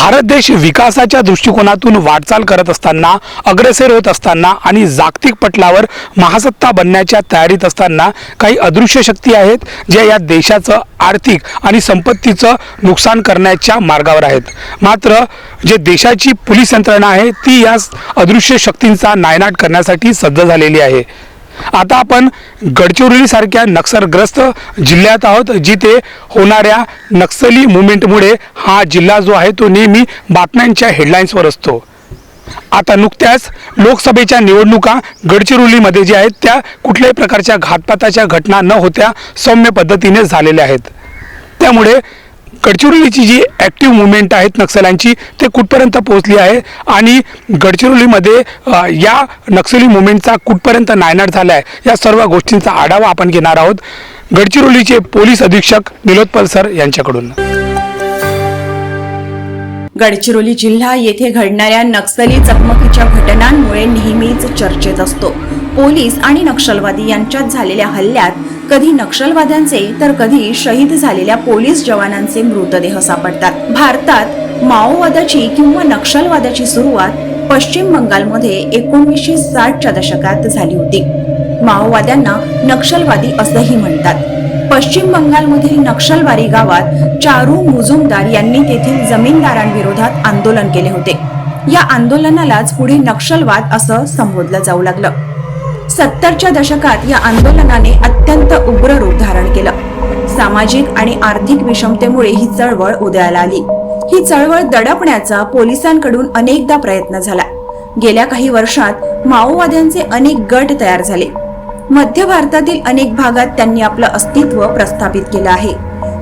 भारत देश विकासाच्या दृष्टिकोनातून वाटचाल करत असताना अग्रेसर होत असताना आणि जागतिक पटलावर महासत्ता बनण्याच्या तयारीत असताना काही अदृश्य शक्ती आहेत ज्या या देशाचं आर्थिक आणि संपत्तीचं नुकसान करण्याच्या मार्गावर आहेत. मात्र जे देशाची पोलीस यंत्रणा आहे ती या अदृश्य शक्तींचा नायनाट करण्यासाठी सज्ज झालेली आहे. आता आपण गडचिरोलीसारख्या नक्षलग्रस्त जिल्ह्यात आहोत जिथे होणाऱ्या नक्सली मुवमेंटमुळे हा जिल्हा जो आहे तो नेहमी बातम्यांच्या हेडलाईन्सवर असतो. आता नुकत्याच लोकसभेच्या निवडणुका गडचिरोलीमध्ये ज्या आहेत त्या कुठल्याही प्रकारच्या घातपाताच्या घटना न होत्या सौम्य पद्धतीने झालेल्या आहेत. त्यामुळे गडचिरोलीची जी ॲक्टिव्ह मुवमेंट आहेत नक्षल्यांची ते कुठपर्यंत पोहोचली आहे? आणि गडचिरोलीमध्ये या नक्षली मुवमेंटचा कुठपर्यंत नायनाट झाला आहे? या सर्व गोष्टींचा आढावा आपण घेणार आहोत. गडचिरोलीचे पोलीस अधीक्षक निलोत्पल सर यांच्याकडून. गडचिरोली जिल्हा येथे घडणाऱ्या नक्सली चकमकीच्या घटनांमुळे नेहमीच चर्चेत असतो. पोलीस आणि नक्षलवादी यांच्यात झालेल्या हल्ल्यात कधी नक्षलवाद्यांचे तर कधी शहीद झालेल्या पोलीस जवानांचे मृतदेह सापडतात. भारतात माओवादाची किंवा नक्षलवादाची सुरुवात पश्चिम बंगालमध्ये एकोणीसशे साठच्या दशकात झाली होती. माओवाद्यांना नक्षलवादी असंही म्हणतात. पश्चिम बंगालमधील नक्षलवारी गावात चारू मुजुमदार यांनी तेथील जमीनदारांविरोधात आंदोलन केले होते. या आंदोलनालाच पुढे नक्षलवाद असं संबोधलं जाऊ लागलं. सत्तरच्या दशकात या आंदोलनाने अत्यंत उग्र रूप धारण केलं. सामाजिक आणि आर्थिक विषमतेमुळे ही चळवळ उदयाला आली. ही चळवळ दडपण्याचा पोलिसांकडून अनेकदा प्रयत्न झाला. गेल्या काही वर्षात माओवाद्यांचे अनेक गट तयार झाले. मध्य भारतातील अनेक भागात त्यांनी आपलं अस्तित्व प्रस्थापित केलं आहे.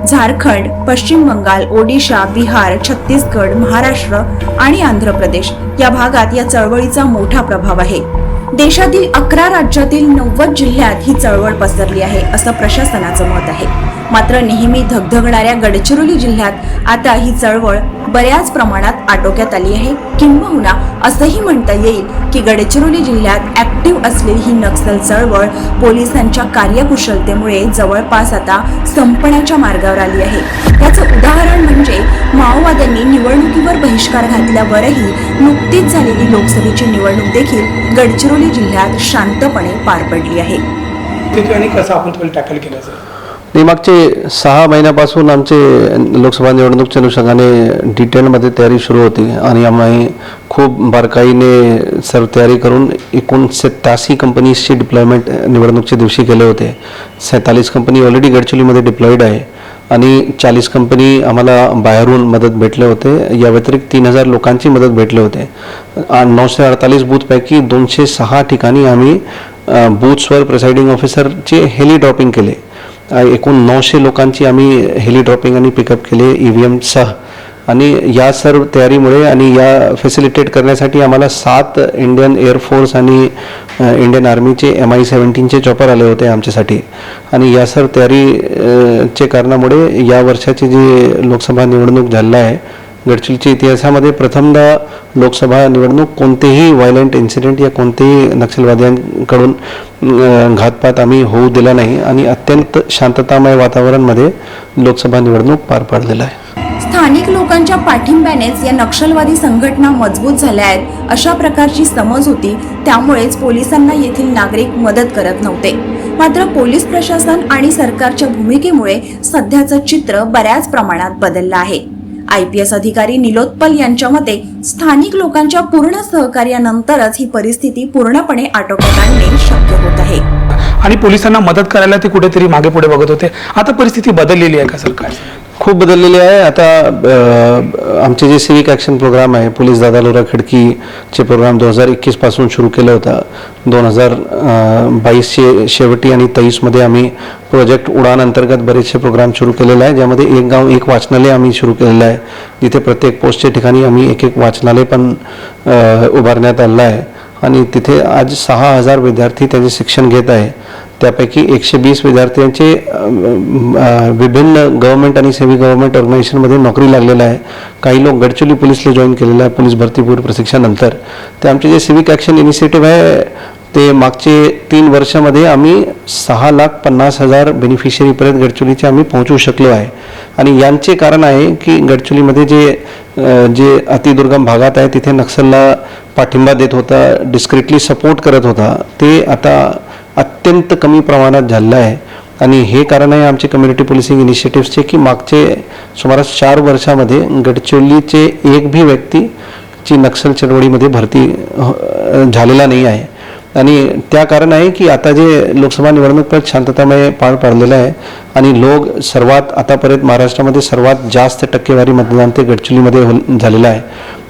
झारखंड पश्चिम बंगाल ओडिशा बिहार छत्तीसगड महाराष्ट्र आणि आंध्र प्रदेश या भागात या चळवळीचा मोठा प्रभाव आहे. देशातील अकरा राज्यातील नव्वद जिल्ह्यात ही चळवळ पसरली आहे असं प्रशासनाचं मत आहे. मात्र नेहमी धगधगणाऱ्या गडचिरोली जिल्ह्यात आता ही चळवळ बऱ्याच प्रमाणात आटोक्यात आली आहे. किंबहुना असंही म्हणता येईल की गडचिरोली जिल्ह्यात ऍक्टिव्ह असलेली ही नक्सल चळवळ पोलिसांच्या कार्यकुशलतेमुळे जवळपास आता संपण्याच्या मार्गावर आली आहे. त्याचं उदाहरण म्हणजे माओवाद्यांनी निवडणुकीवर बहिष्कार घातल्यावरही नुकतीच झालेली लोकसभेची निवडणूक देखील गडचिरोली जिल्ह्यात शांतपणे पार पडली आहे. ठिकाणी कसं आपण टॅकल केलं सर नाही मागचे सहा महिन्यापासून आमचे लोकसभा निवडणूकच्या अनुषंगाने डिटेलमध्ये तयारी सुरू होती आणि आम्ही खूप बारकाईने सर्व तयारी करून एकूण सत्तासी कंपनीजचे डिप्लॉयमेंट निवडणूकच्या दिवशी केले होते. सैंतालीस कंपनी ऑलरेडी गडचिरोलीमध्ये डिप्लॉईड आहे आणि चाळीस कंपनी आम्हाला बाहेरून मदत भेटले होते. या व्यतिरिक्त तीन हजार लोकांची मदत भेटले होते. नऊशे अडतालीस बूथपैकी दोनशे सहा ठिकाणी आम्ही बूथ्सवर प्रिसाइडिंग ऑफिसरचे हेली ड्रॉपिंग केले. एकूण नऊशे लोकांची आम्ही हेली ड्रॉपिंग आणि पिकअप केले ई व्ही एमसह आणि या सर्व तयारीमुळे आणि या फॅसिलिटेट करण्यासाठी आम्हाला सात इंडियन एअरफोर्स आणि इंडियन आर्मीचे एम आय सेवन्टीनचे चॉपर आले होते आमच्यासाठी. आणि या सर्व तयारी चे कारणामुळे या वर्षाची जी लोकसभा निवडणूक झालेला आहे गडचिरोलीच्या इतिहासामध्ये प्रथमदा लोकसभा निवडणूक कोणतेही व्हायलंट इन्सिडेंट या कोणतेही नक्षलवाद्यांकडून घातपात आम्ही होऊ दिला नाही आणि अत्यंत शांततामय वातावरणमध्ये लोकसभा निवडणूक पार पाडलेला आहे. स्थानिक लोकांच्या पाठिंब्यानेच या नक्षलवादी संघटना मजबूत झाल्या आहेत अशा प्रकारची समज होती. त्यामुळेच पोलिसांना येथील नागरिक मदत करत नव्हते. मात्र पोलीस प्रशासन आणि सरकारच्या भूमिकेमुळे सध्याचं चित्र बऱ्याच प्रमाणात बदललं आहे. आय पी एस अधिकारी निलोत्पल यांच्या मते स्थानिक लोकांच्या पूर्ण सहकार्यानंतरच ही परिस्थिती पूर्णपणे आटोक्यात आणणे शक्य होत आहे. आणि पोलिसांना मदत करायला ते कुठेतरी मागे पुढे बघत होते. आता परिस्थिती बदललेली आहे का सर काय खूप बदललेली आहे. आता आमचे जे सिविक ॲक्शन प्रोग्राम आहे पोलीस दादा लोरा खडकीचे प्रोग्राम दोन हजार एकवीसपासून सुरू केलं होतं. दोन हजार बावीसशे शेवटी आणि तेवीसमध्ये आम्ही प्रोजेक्ट उडान अंतर्गत बरेचसे प्रोग्राम सुरू केलेले आहे. ज्यामध्ये एक गाव एक वाचनालय आम्ही सुरू केलेलं आहे. जिथे प्रत्येक पोस्टच्या ठिकाणी आम्ही एक एक वाचनालय पण उभारण्यात आलं आहे. आणि तिथे आज सहा हजार विद्यार्थी त्याचे शिक्षण घेत आहे. त्यापैकी एकशे वीस विद्यार्थ्यांचे विभिन्न गव्हर्नमेंट आणि सेमी गव्हर्नमेंट ऑर्गनायझेशनमध्ये नोकरी लागलेलं आहे. काही लोक गडचिरोली पोलीसला जॉईन केलेलं आहे पोलीस भरतीपूर प्रशिक्षणानंतर. ते आमचे जे सिविक ॲक्शन इनिशिएटिव्ह आहे ते मागचे तीन वर्षामध्ये आम्ही सहा लाख पन्नास हजार बेनिफिशरीपर्यंत गडचिरोलीचे आम्ही पोहोचू शकलो आहे. आणि यांचे कारण आहे की गडचिरोलीमध्ये जे जे अतिदुर्गम भागात आहे तिथे नक्षलला पाठिंबा देत होता डिस्क्रिटली सपोर्ट करत होता ते आता अत्यंत कमी प्रमाणात झालेलं आहे. आणि हे कारण आहे आमचे कम्युनिटी पोलिसिंग इनिशिएटिव्हचे की मागचे सुमारास चार वर्षामध्ये गडचिरोलीचे एक भी व्यक्ती ची नक्षल चळवळीमध्ये भरती झालेला नाही आहे. आणि त्या कारण आहे की आता जे लोकसभा निवडणूक पण शांततामय पार पाडलेलं आहे आणि लोक सर्वात आतापर्यंत महाराष्ट्रामध्ये सर्वात जास्त टक्केवारी मतदान ते गडचिरोलीमध्ये हो झालेलं आहे.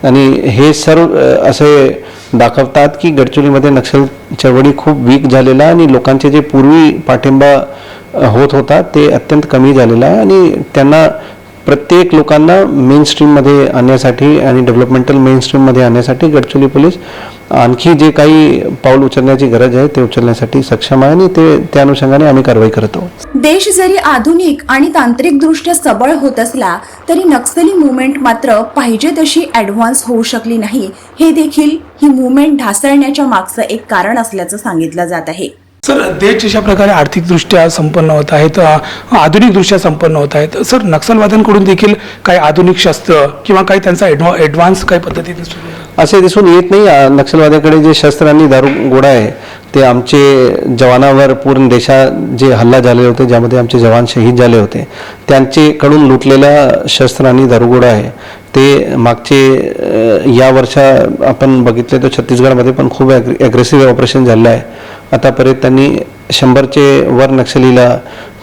आणि हे सर्व असे दाखवतात की गडचिरोलीमध्ये नक्षल चळवळी खूप वीक झालेला आहे आणि लोकांचे जे पूर्वी पाठिंबा होत होता ते अत्यंत कमी झालेला आहे. आणि त्यांना प्रत्येक लोकांना मेन स्ट्रीममध्ये आणण्यासाठी आणि डेव्हलपमेंटल मेन स्ट्रीममध्ये आणण्यासाठी गडचिरोली पोलीस आणखी जे काही पाऊल उचलण्याची गरज आहे ते उचलण्यासाठी सक्षम आहे आणि ते त्या अनुषंगाने आम्ही कारवाई करत आहोत. देश जरी आधुनिक आणि तांत्रिकदृष्ट्या सबळ होत असला तरी नक्सली मुवमेंट मात्र पाहिजे तशी ॲडव्हान्स होऊ शकली नाही. हे देखील ही मुवमेंट ढासळण्याच्या मागचं एक कारण असल्याचं सांगितलं जात आहे. सर देश जशा प्रकारे आर्थिकदृष्ट्या संपन्न होत आहेत आधुनिकदृष्ट्या संपन्न होत आहेत सर नक्षलवाद्यांकडून देखील काही आधुनिक शस्त्र किंवा काही त्यांचा ॲडव्हा ॲडव्हान्स काही पद्धतीने दिसून असे दिसून येत नाही. नक्षलवाद्याकडे जे शस्त्र आणि दारुगोळा आहे ते आमचे जवानावर पूर्ण देशात जे हल्ला झाले होते ज्यामध्ये आमचे जवान शहीद झाले होते त्यांचेकडून लुटलेला शस्त्र आणि दारुगोळा आहे. ते मागचे या वर्षा आपण बघितले तर छत्तीसगडमध्ये पण खूप ॲग्रेसिव्ह ऑपरेशन झालं आहे. आतापर्यंत त्यांनी शंभरचे वर नक्षलीला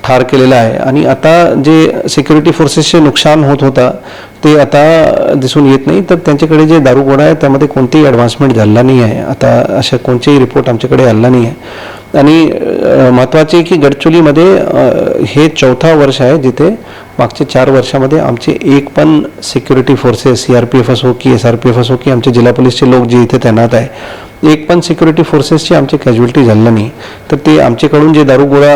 ठार केलेला आहे. आणि आता जे सिक्युरिटी फोर्सेसचे नुकसान होत होता ते आता दिसून येत नाही. तर त्यांच्याकडे जे दारुगोळा आहे त्यामध्ये कोणतीही ॲडव्हान्समेंट झाला नाही आहे. आता अशा कोणतेही रिपोर्ट आमच्याकडे आला नाही आहे. आणि महत्त्वाचे की गडचोलीमध्ये हे चौथा वर्ष आहे जिथे मागच्या चार वर्षामध्ये आमचे एक पण security forces C R P F असो की एस आर पी एफ असो की आमचे जिल्हा पोलीसचे लोक जे इथे तैनात आहे एक पण सिक्युरिटी फोर्सेसची आमची कॅज्युअलिटी झालं नाही. तर ते आमच्याकडून जे दारुगोळा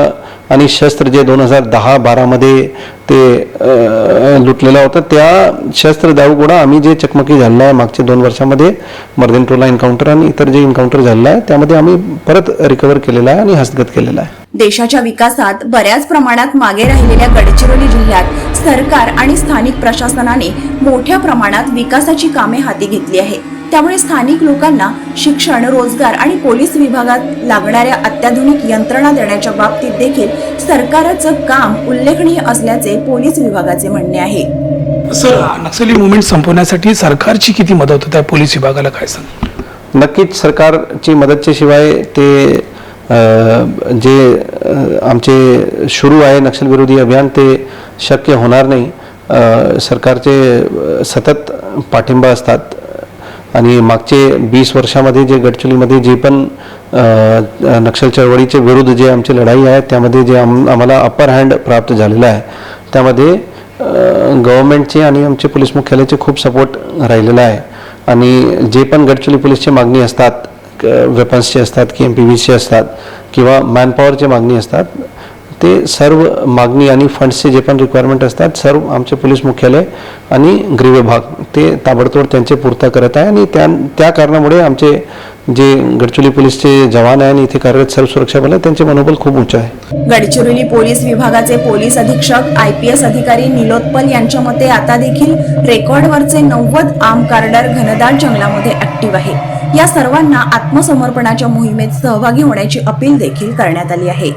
आणि शस्त्र जे दोन हजार दहा बारामध्ये ते लुटलेला होता त्या शस्त्र दारुगोळा आम्ही जे चकमकी झालेला आहे मागच्या दोन वर्षामध्ये मर्दिन टोला एन्काउंटर आणि इतर जे एन्काउंटर झालेलं आहे त्यामध्ये आम्ही परत रिकवर केलेला आहे आणि हस्तगत केलेला आहे. देशाच्या विकासात बऱ्याच प्रमाणात मागे राहिलेल्या गडचिरोली जिल्ह्यात सरकार आणि स्थानिक प्रशासनाने मोठ्या प्रमाणात विकासाची कामे हाती घेतली आहे. त्यामुळे स्थानिक लोकांना शिक्षण रोजगार आणि पोलीस विभागात लागणाऱ्या अत्याधुनिक यंत्रणा देण्याच्या बाबतीत देखील सरकारचं काम उल्लेखनीय असल्याचे पोलीस विभागाचे म्हणणे आहे. सर नक्षली मुवमेंट संपवण्यासाठी सरकारची किती मदत होत? आहे पोलीस विभागाला काय सांग? नक्कीच सरकारची मदतच्या शिवाय ते अ, जे आमचे सुरू आहे नक्षलविरोधी अभियान ते शक्य होणार नाही. सरकारचे सतत पाठिंबा असतात. आणि मागचे वीस वर्षामध्ये जे गडचिरोलीमध्ये जे पण नक्षल चळवळीचे विरुद्ध जे आमची लढाई आहे त्यामध्ये जे आम आम्हाला अप्पर हँड प्राप्त झालेला आहे. त्यामध्ये गव्हर्मेंटचे आणि आमचे पोलीस मुख्यालयाचे खूप सपोर्ट राहिलेला आहे. आणि जे पण गडचिरोली पोलीसची मागणी असतात वेपन्सचे असतात की एम पी व्हीचे असतात किंवा मॅनपॉवरचे मागणी असतात ते सर्व मागणी आणि फंड्सचे जे पण रिक्वायरमेंट असतात सर्व आमचे पोलीस मुख्यालय आणि गृह विभाग ते ताबडतोब त्यांचे पूर्ता करत आहे आणि त्या त्या कारणामुळे आमचे जे गडचिरोली पोलीसचे जवान आहे आणि इथे कार्यरत सर्व सुरक्षा बल आहे त्यांचे मनोबल खूप उंच आहे. गडचिरोली पोलीस विभागाचे पोलीस अधीक्षक आय पी एस अधिकारी निलोत्पल यांच्या मते आता देखील रेकॉर्डवरचे नव्वद आर्म कार्डर घनदाट जंगलामध्ये ऍक्टिव्ह आहे. या सर्वांना आत्मसमर्पणाच्या मोहिमेत सहभागी होण्याची अपील देखील करण्यात आली आहे.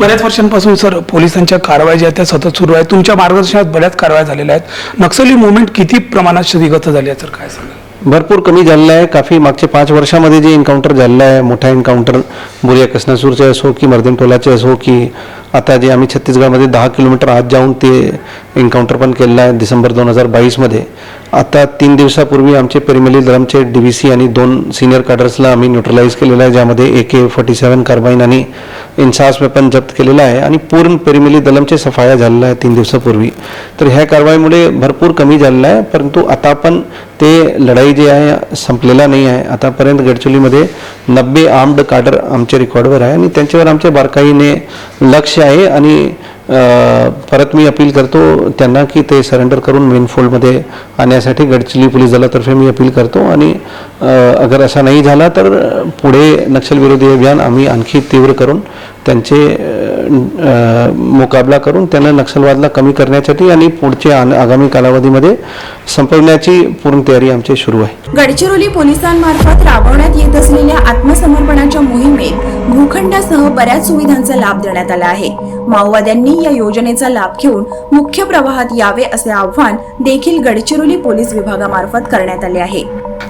बऱ्याच वर्षांपासून सर पोलिसांच्या कारवाई ज्या त्या सतत सुरू आहेत तुमच्या मार्गदर्शनात बऱ्याच कारवाया झालेल्या आहेत. नक्षली मुवमेंट किती प्रमाणात शरीगत झाली आहे सर काय सांगाल? भरपूर कमी झालेलं आहे. काफी मागच्या पाच वर्षामध्ये जे एन्काउंटर झालेलं आहे मोठा एन्काउंटर बुरिया कसनासूरचे असो की मर्दिन टोलाचे असो की आता जे आम्ही छत्तीसगडमध्ये दहा किलोमीटर आत जाऊन ते एन्काउंटर पण केलेलं आहे डिसेंबर दोन हजार बावीसमध्ये. आता तीन दिवसापूर्वी आमचे पेरिमेली दरमचे डी व्ही सी आणि दोन सिनियर कार्डर्सला आम्ही न्यूट्रलाइज केलेलं आहे ज्यामध्ये ए के फोर्टी सेवन कार्बाईन आणि इन्सास वेपन जप्त केलेला आहे आणि पूर्ण पेरिमेली दलमचे सफाया झालेला आहे तीन दिवसापूर्वी. तर ह्या कारवाईमुळे भरपूर कमी झालेलं आहे परंतु आता पण ते लढाई जी आहे संपलेला नाही आहे. आतापर्यंत गडचिरोलीमध्ये नब्बे आर्म्ड काडर आमच्या रेकॉर्डवर आहे आणि त्यांच्यावर आमच्या बारकाईने लक्ष आहे आणि परत मी अपील करतो त्यांना की ते सरेंडर करून मेन फोल्डमध्ये आणण्यासाठी गडचिली पोलीस दलातर्फे मी अपील करतो आणि अगर असा नाही झाला तर पुढे नक्षलविरोधी अभियान आम्ही आणखी तीव्र करून त्यांचे मुकाबला करून त्यांना नक्षलवादला कमी करण्यासाठी आणि पुढच्या आगामी कालावधीमध्ये संपवण्याची पूर्ण तयारी आमची सुरू आहे. गडचिरोली पोलिसांमार्फत राबवण्यात येत असलेल्या आत्मसमर्पणाच्या मोहिमेत भूखंडासह बऱ्याच सुविधांचा लाभ देण्यात आला आहे. माओवाद्यांनी या योजनेचा लाभ घेऊन मुख्य प्रवाहात यावे असे आव्हान देखील गडचिरोली पोलीस विभागामार्फत करण्यात आले आहे.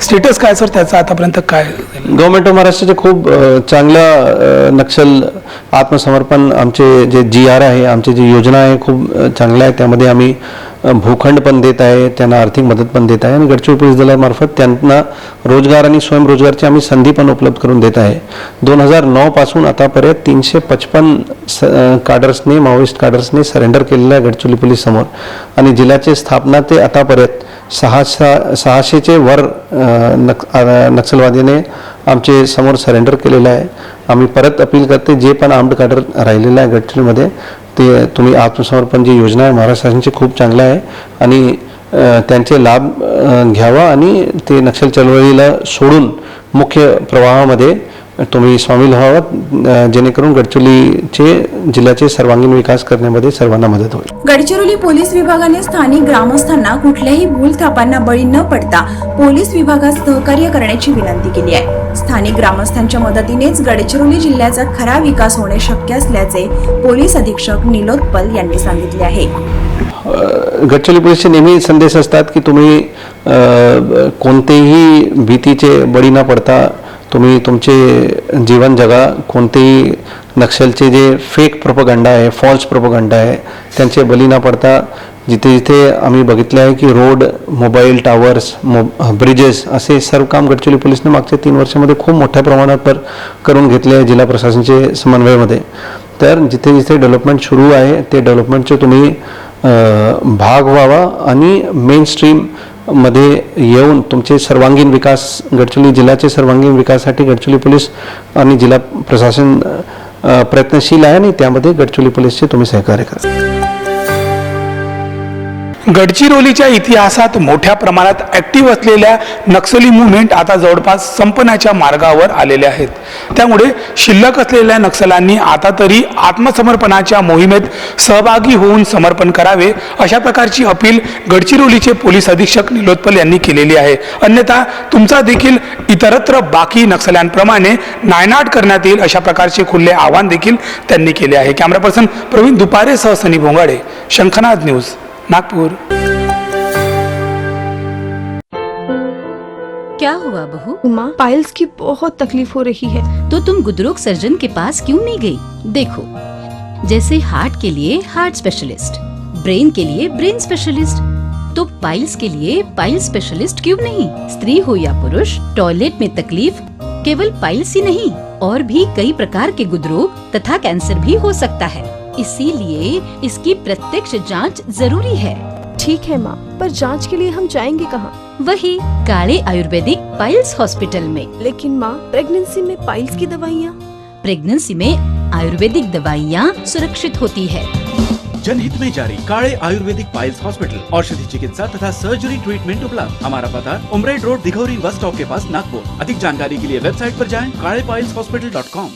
स्टेटस काय सर? त्याचं आतापर्यंत काय गव्हर्नमेंट ऑफ महाराष्ट्राचे खूप चांगलं नक्षल आत्मसमर्पण आमचे जे जी आर आहे आमची जी योजना आहे खूप चांगल्या आहे त्यामध्ये आम्ही भूखंड पण देत आहे त्यांना आर्थिक मदत पण देत आहे आणि गडचिरोली पोलीस दलामार्फत त्यांना रोजगार आणि स्वयंरोजगारची आम्ही संधी पण उपलब्ध करून देत आहे. दोन हजार नऊपासून आतापर्यंत तीनशे पचपन स काडर्सने माओइस्ट काडर्सने सरेंडर केलेलं आहे गडचिरोली पोलीस समोर. आणि जिल्ह्याचे स्थापना ते आतापर्यंत सहा सहा सहाशेचे वर नक नक्षलवादीने आमचे समोर सरेंडर केलेलं आहे. आम्ही परत अपील करते जे पण आर्म्ड काडर राहिलेलं आहे गडचिरोलीमध्ये ते तुम्ही आत्मसमर्पण जी योजना आहे महाराज शासनाची खूप चांगलं आहे आणि त्यांचे लाभ घ्यावा आणि ते नक्षल चळवळीला सोडून मुख्य प्रवाहामध्ये तुम्ही सामील व्हावं जेणेकरून गडचिरोलीचे जिल्ह्याचे सर्वांगीण विकास करण्यामध्ये सर्वांना मदत होईल. गडचिरोली पोलीस विभागाने स्थानिक ग्रामस्थांना कुठल्याही भूलथापांना बळी न पडता पोलीस विभागात सहकार्य करण्याची विनंती केली आहे. स्थानिक ग्रामस्थांच्या मदतीनेच गडचिरोली जिल्ह्याचा खरा विकास होणे शक्य असल्याचे पोलीस अधीक्षक निलोत्पल यांनी सांगितले आहे. गडचिरोली पोलीसचे नेहमी संदेश असतात की तुम्ही कोणतेही भीतीचे बळी न पडता तुम्ही तुमचे जीवन जगा कोणतेही नक्षलचे जे फेक प्रोपगंडा आहे फॉल्स प्रोपगंडा आहे त्यांचे बळी न पडता जिथे जिथे आम्ही बघितले आहे की रोड मोबाईल टावर्स मो ब्रिजेस असे सर्व काम गडचिरोली पोलिसने मागच्या तीन वर्षामध्ये खूप मोठ्या प्रमाणात पर करून घेतले आहे जिल्हा प्रशासनाचे समन्वयामध्ये. तर जिथे जिथे डेव्हलपमेंट सुरू आहे ते डेव्हलपमेंटचे तुम्ही भाग व्हावा आणि मेन स्ट्रीममध्ये येऊन तुमचे सर्वांगीण विकास गडचिरोली जिल्ह्याचे सर्वांगीण विकासासाठी गडचिरोली पोलीस आणि जिल्हा प्रशासन प्रयत्नशील आहे आणि त्यामध्ये गडचिरोली पोलीसचे तुम्ही सहकार्य करा. गडचिरोलीच्या इतिहासात मोठ्या प्रमाणात ॲक्टिव्ह असलेल्या नक्सली मुवमेंट आता जवळपास संपण्याच्या मार्गावर आलेल्या आहेत. त्यामुळे शिल्लक असलेल्या नक्षलांनी आता तरी आत्मसमर्पणाच्या मोहिमेत सहभागी होऊन समर्पण करावे अशा प्रकारची अपील गडचिरोलीचे पोलीस अधीक्षक निलोत्पल यांनी केलेली आहे. अन्यथा तुमचा देखील इतरत्र बाकी नक्षल्यांप्रमाणे नायनाट करण्यात येईल अशा प्रकारचे खुले आवाहन देखील त्यांनी केले आहे. कॅमेरा पर्सन प्रवीण दुपारे सह सनी भोंगाडे शंखनाद न्यूज. नागपूर। क्या हुआ बहू? माँ पाइल्स की बहुत तकलीफ़ हो रही है। तो तुम गुदरोग सर्जन के पास क्यों नहीं गई? देखो जैसे हार्ट के लिए हार्ट स्पेशलिस्ट ब्रेन के लिए ब्रेन स्पेशलिस्ट तो पाइल्स के लिए पाइल स्पेशलिस्ट क्यों नहीं? स्त्री हो या पुरुष टॉयलेट में तकलीफ़ केवल पाइल्स ही नहीं और भी कई प्रकार के गुदरोग तथा कैंसर भी हो सकता है। इसीलिए इसकी प्रत्यक्ष जाँच ज़रूरी है। ठीक है माँ पर जाँच के लिए हम जाएँगे कहाँ? वही काले आयुर्वेदिक पाइल्स हॉस्पिटल में। लेकिन माँ प्रेगनेंसी में पाइल्स की दवाइयाँ? प्रेगनेंसी में आयुर्वेदिक दवाइयाँ सुरक्षित होती है। जनहित में जारी काले आयुर्वेदिक पाइल्स हॉस्पिटल औषधि चिकित्सा तथा सर्जरी ट्रीटमेंट उपलब्ध। हमारा पता Umred road Dighori bus stop के पास नागपुर। अधिक जानकारी के लिए वेबसाइट पर जाएँ काले पाइल्स हॉस्पिटल डॉट कॉम।